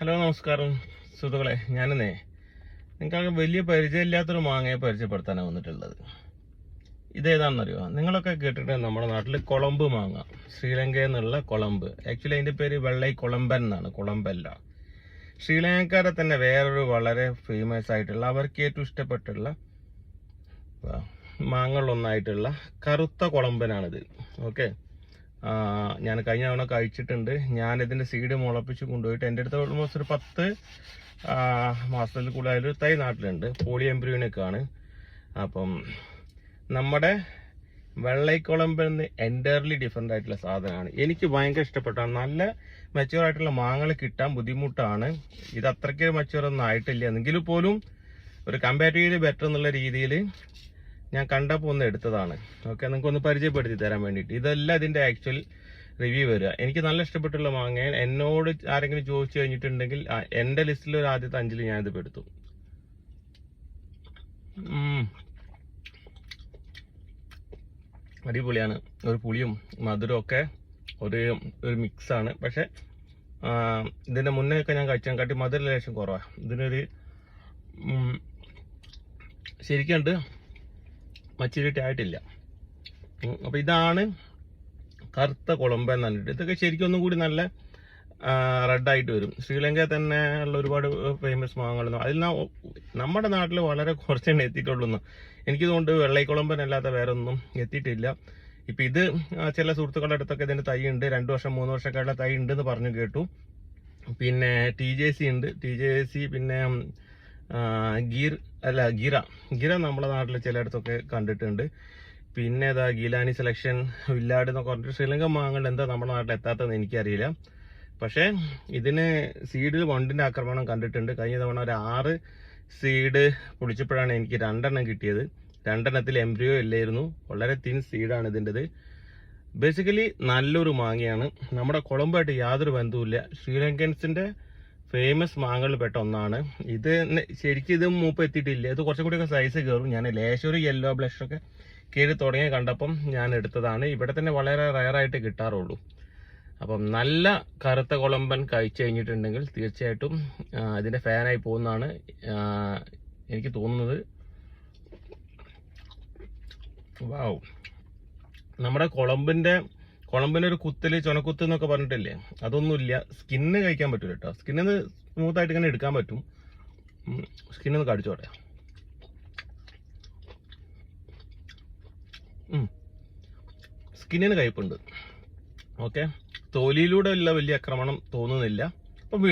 Hello നമസ്കാരം. സുഹൃത്തുക്കളെ ഞാനെന്നേ നിങ്ങൾക്ക് വലിയ പരിചയമില്ലാത്തൊരു മാങ്ങയെ പരിചയപ്പെടുത്താനാണ് വന്നിട്ടുള്ളത്. ഇതേതാണെന്നറിയോ നിങ്ങളൊക്കെ കേട്ടിട്ട് നമ്മുടെ നാട്ടിൽ കൊളമ്പ് മാങ്ങ. ശ്രീലങ്കയിൽ നിന്നുള്ള കൊളമ്പ്. ആക്ച്വലി അതിന്റെ പേര് വെള്ളൈ കൊളമ്പൻ എന്നാണ്. കൊളമ്പല്ല. ശ്രീലങ്കക്കാരെ തന്നെ വേറൊരു വളരെ ഫേമസ് ആയിട്ടുള്ള അവർക്ക് ഏറ്റവും ഇഷ്ടപ്പെട്ടുള്ള മാങ്ങകളിലൊന്നായിട്ടുള്ള കറുത്ത കുളമ്പനാണിത്. ഓക്കെ ഞാൻ കഴിഞ്ഞ തവണ കഴിച്ചിട്ടുണ്ട്. ഞാൻ ഇതിന്റെ സീഡ് മുളപ്പിച്ച് കൊണ്ടുപോയിട്ട് എന്റെ അടുത്ത് ഓൾമോസ്റ്റ് ഒരു പത്ത് മാസത്തിൽ കൂടുതൽ തൈ നാട്ടിലുണ്ട്. പോളി എംബ്രിയോണിക്കാണ് അപ്പം നമ്മുടെ വെള്ളൈക്കുളമ്പെന്ന് എന്റയർലി ഡിഫറെന്റ് ആയിട്ടുള്ള സാധനമാണ്. എനിക്ക് ഭയങ്കര ഇഷ്ടപ്പെട്ടാണ്. നല്ല മെച്ചുവർ ആയിട്ടുള്ള മാങ്ങകൾ കിട്ടാൻ ബുദ്ധിമുട്ടാണ്. ഇത് അത്രയ്ക്ക് മെച്ചുവർ ഒന്നും ആയിട്ടില്ല. എന്നെങ്കിൽ പോലും ഒരു കമ്പാരിറ്റീവ്ലി ബെറ്റർ എന്നുള്ള രീതിയിൽ ഞാൻ കണ്ടപ്പോൾ ഒന്ന് എടുത്തതാണ്. ഓക്കെ നിങ്ങൾക്ക് ഒന്ന് പരിചയപ്പെടുത്തി തരാൻ വേണ്ടിയിട്ട്. ഇതല്ല ഇതിന്റെ ആക്ച്വൽ റിവ്യൂ വരിക. എനിക്ക് നല്ല ഇഷ്ടപ്പെട്ടുള്ള മാങ്ങ. എന്നോട് ആരെങ്കിലും ചോദിച്ചു കഴിഞ്ഞിട്ടുണ്ടെങ്കിൽ എന്റെ ലിസ്റ്റിൽ ഒരു ആദ്യത്തെ അഞ്ചിൽ ഞാനിത് പെടുത്തു. അടിപൊളിയാണ്. ഒരു പുളിയും മധുരവും ഒക്കെ ഒരു ഒരു മിക്സാണ് പക്ഷെ ഇതിന്റെ മുന്നേ ഒക്കെ ഞാൻ കഴിച്ചാൽ കാട്ടി മധുര ലേശം കുറവാണ് ഇതിനൊരു ശരിക്കുണ്ട്. മച്ചിരിട്ടി ആയിട്ടില്ല അപ്പോൾ ഇതാണ് കറുത്ത കുളമ്പ എന്ന് പറഞ്ഞിട്ട്. ഇതൊക്കെ ശരിക്കും ഒന്നും കൂടി നല്ല റെഡായിട്ട് വരും. ശ്രീലങ്കയിൽ തന്നെ ഉള്ള ഒരുപാട് ഫേമസ് മാങ്ങകളൊന്നും അതിൽ നമ്മുടെ നാട്ടിൽ വളരെ കുറച്ചെണ്ണം എത്തിയിട്ടുള്ളൂ എനിക്ക് തോന്നുന്നു വെള്ളൈക്കുളമ്പൻ അല്ലാത്ത വേറെ ഒന്നും എത്തിയിട്ടില്ല. ഇപ്പം ഇത് ചില സുഹൃത്തുക്കളുടെ അടുത്തൊക്കെ ഇതിന്റെ തൈ ഉണ്ട്. രണ്ട് വർഷം മൂന്ന് വർഷമൊക്കെയുള്ള തൈ ഉണ്ടെന്ന് പറഞ്ഞു കേട്ടു. പിന്നെ ടി ജെ സി ഉണ്ട്. ടി ജെ സി പിന്നെ ഗീർ അല്ല ഗിര. ഗിര നമ്മുടെ നാട്ടിൽ ചിലയിടത്തൊക്കെ കണ്ടിട്ടുണ്ട്. പിന്നെ ഏതാ ഗീലാനി സെലക്ഷൻ വില്ലാട് എന്നൊക്കെ പറഞ്ഞിട്ട് ശ്രീലങ്ക മാങ്ങണ്ട് എന്താ നമ്മുടെ നാട്ടിൽ എത്താത്തതെന്ന് എനിക്കറിയില്ല. പക്ഷേ ഇതിന് സീഡിൽ വണ്ടിന്റെ ആക്രമണം കണ്ടിട്ടുണ്ട്. കഴിഞ്ഞ തവണ ഒരു ആറ് സീഡ് പൊളിച്ചപ്പോഴാണ് എനിക്ക് രണ്ടെണ്ണം കിട്ടിയത്. രണ്ടെണ്ണത്തിൽ എംബ്രിയോ ഇല്ലായിരുന്നു. വളരെ തിൻ സീഡാണ് ഇതിന്റെത്. ബേസിക്കലി നല്ലൊരു മാങ്ങയാണ്. നമ്മുടെ കുളമ്പായിട്ട് യാതൊരു ബന്ധവുമില്ല. ശ്രീലങ്കൻസിന്റെ ഫേമസ് മാങ്ങകളിൽ പെട്ട ഒന്നാണ്. ഇത് ശരിക്കും ഇത് മൂപ്പ് എത്തിയിട്ടില്ല. ഇത് കുറച്ചും കൂടിയൊക്കെ സൈസ് കയറും. ഞാൻ ലേശം ഒരു യെല്ലോ ബ്ലഷ് ഒക്കെ കയറി തുടങ്ങി കണ്ടപ്പം ഞാൻ എടുത്തതാണ്. ഇവിടെ തന്നെ വളരെ റയറായിട്ട് കിട്ടാറുള്ളൂ. അപ്പം നല്ല കറുത്ത കുളമ്പൻ കഴിച്ചു കഴിഞ്ഞിട്ടുണ്ടെങ്കിൽ തീർച്ചയായിട്ടും അതിന്റെ ഫാനായി പോകുന്നതാണ്. എനിക്ക് തോന്നുന്നത്. വാവ് നമ്മുടെ കുളമ്പിന്റെ കുളമ്പിന് ഒരു കുത്തൽ ചുണക്കുത്ത് എന്നൊക്കെ പറഞ്ഞിട്ടില്ലേ? അതൊന്നുമില്ല. സ്കിന്ന് കഴിക്കാൻ പറ്റില്ല കേട്ടോ സ്കിന്നിന്ന് സ്മൂത്ത് ആയിട്ട് ഇങ്ങനെ എടുക്കാൻ പറ്റും. സ്കിന്നൊന്ന് കടിച്ചോട്ടെ. സ്കിന്നിന് കയ്പുണ്ട് ഓക്കെ? തൊലിയിലൂടെ ഉള്ള വലിയ ആക്രമണം തോന്നുന്നില്ല. അപ്പം